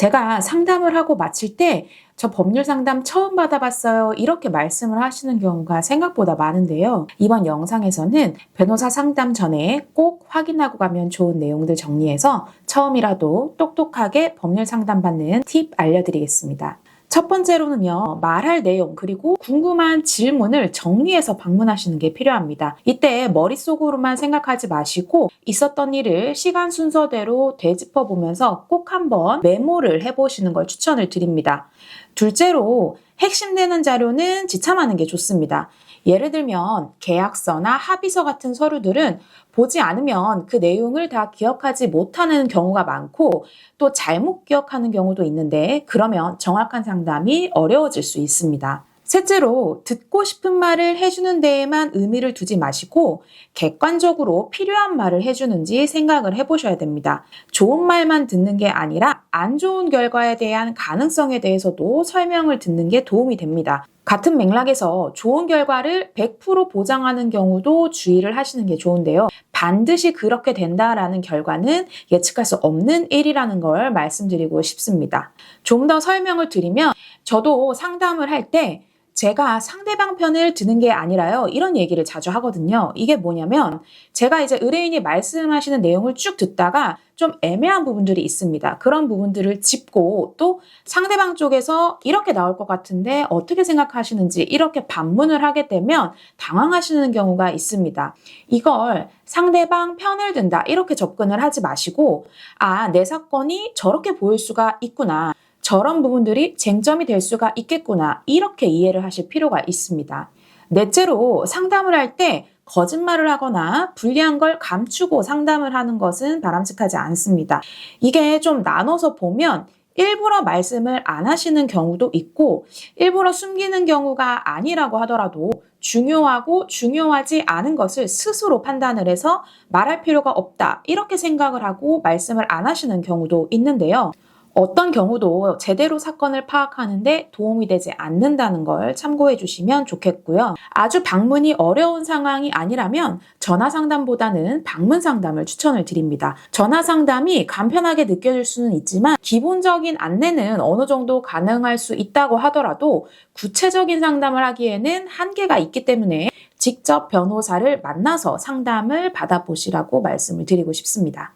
제가 상담을 하고 마칠 때 저 법률 상담 처음 받아봤어요. 이렇게 말씀을 하시는 경우가 생각보다 많은데요. 이번 영상에서는 변호사 상담 전에 꼭 확인하고 가면 좋은 내용들 정리해서 처음이라도 똑똑하게 법률 상담 받는 팁 알려드리겠습니다. 첫 번째로는요, 말할 내용, 그리고 궁금한 질문을 정리해서 방문하시는 게 필요합니다. 이때 머릿속으로만 생각하지 마시고 있었던 일을 시간 순서대로 되짚어 보면서 꼭 한번 메모를 해보시는 걸 추천을 드립니다. 둘째로 핵심되는 자료는 지참하는 게 좋습니다. 예를 들면 계약서나 합의서 같은 서류들은 보지 않으면 그 내용을 다 기억하지 못하는 경우가 많고 또 잘못 기억하는 경우도 있는데 그러면 정확한 상담이 어려워질 수 있습니다. 셋째로 듣고 싶은 말을 해주는 데에만 의미를 두지 마시고 객관적으로 필요한 말을 해주는지 생각을 해보셔야 됩니다. 좋은 말만 듣는 게 아니라 안 좋은 결과에 대한 가능성에 대해서도 설명을 듣는 게 도움이 됩니다. 같은 맥락에서 좋은 결과를 100% 보장하는 경우도 주의를 하시는 게 좋은데요. 반드시 그렇게 된다라는 결과는 예측할 수 없는 일이라는 걸 말씀드리고 싶습니다. 좀 더 설명을 드리면 저도 상담을 할때 제가 상대방 편을 드는 게 아니라요. 이런 얘기를 자주 하거든요. 이게 뭐냐면 제가 이제 의뢰인이 말씀하시는 내용을 쭉 듣다가 좀 애매한 부분들이 있습니다. 그런 부분들을 짚고 또 상대방 쪽에서 이렇게 나올 것 같은데 어떻게 생각하시는지 이렇게 반문을 하게 되면 당황하시는 경우가 있습니다. 이걸 상대방 편을 든다 이렇게 접근을 하지 마시고 아, 내 사건이 저렇게 보일 수가 있구나. 저런 부분들이 쟁점이 될 수가 있겠구나. 이렇게 이해를 하실 필요가 있습니다. 넷째로 상담을 할 때 거짓말을 하거나 불리한 걸 감추고 상담을 하는 것은 바람직하지 않습니다. 이게 좀 나눠서 보면 일부러 말씀을 안 하시는 경우도 있고 일부러 숨기는 경우가 아니라고 하더라도 중요하고 중요하지 않은 것을 스스로 판단을 해서 말할 필요가 없다. 이렇게 생각을 하고 말씀을 안 하시는 경우도 있는데요. 어떤 경우도 제대로 사건을 파악하는데 도움이 되지 않는다는 걸 참고해 주시면 좋겠고요. 아주 방문이 어려운 상황이 아니라면 전화 상담보다는 방문 상담을 추천을 드립니다. 전화 상담이 간편하게 느껴질 수는 있지만 기본적인 안내는 어느 정도 가능할 수 있다고 하더라도 구체적인 상담을 하기에는 한계가 있기 때문에 직접 변호사를 만나서 상담을 받아보시라고 말씀을 드리고 싶습니다.